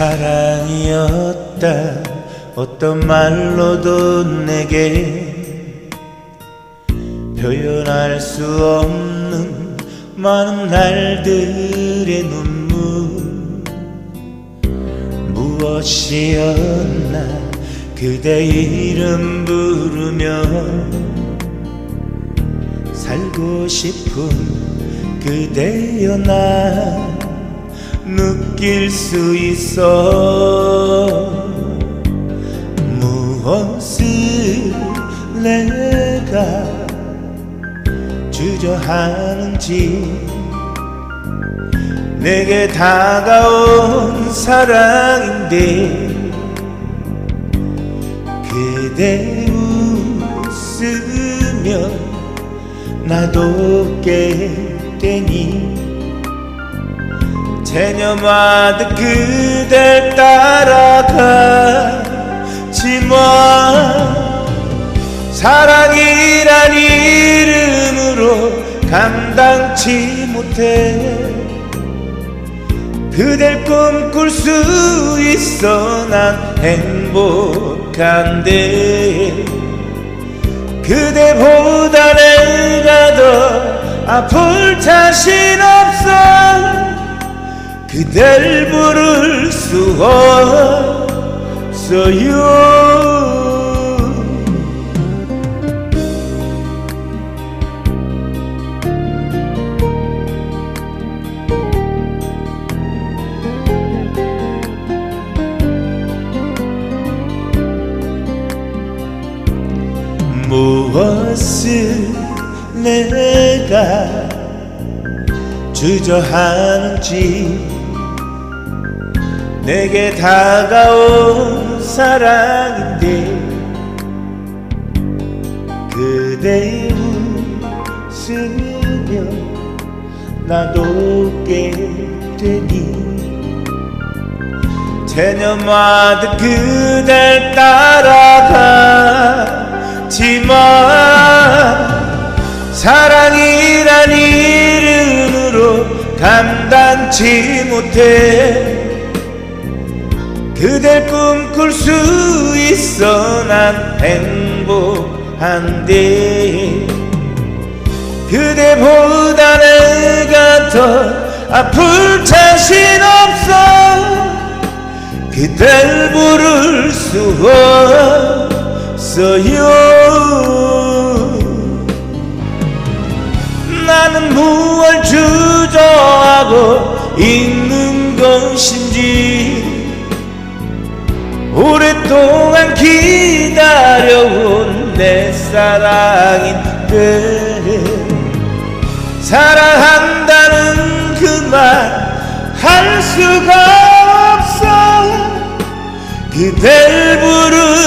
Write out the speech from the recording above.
사랑이었다. 어떤 말로도 내게 표현할 수 없는 많은 날들의 눈물. 무엇이었나? 그대 이름 부르며 살고 싶은 그대여 나 느낄 수 있어. 무엇을 내가 주저하는지 내게 다가온 사랑인데 그대 웃으면 나도 웃게 되니 체념하듯 그댈 따라가지만 사랑이란 이름으로 감당치 못해. 그댈 꿈꿀 수 있어 난 행복한데. 그대보다 내가 더 아플 자신 없어 그댈 부를 수 없어요. 무엇을 내가 주저하는지 내게 다가온 사랑인데 그대 웃으면 나도 웃게 되니. 체념하듯 그댈 따라가지만 감당치 못해 그댈 꿈꿀 수 있어 난 행복한데 그대보다 내가 더 아플 자신 없어 그댈 부를 수 없어요 있는 것인지 오랫동안 기다려온 내 사랑인데 사랑한다는 그 말 할 수가 없어. 그댈 수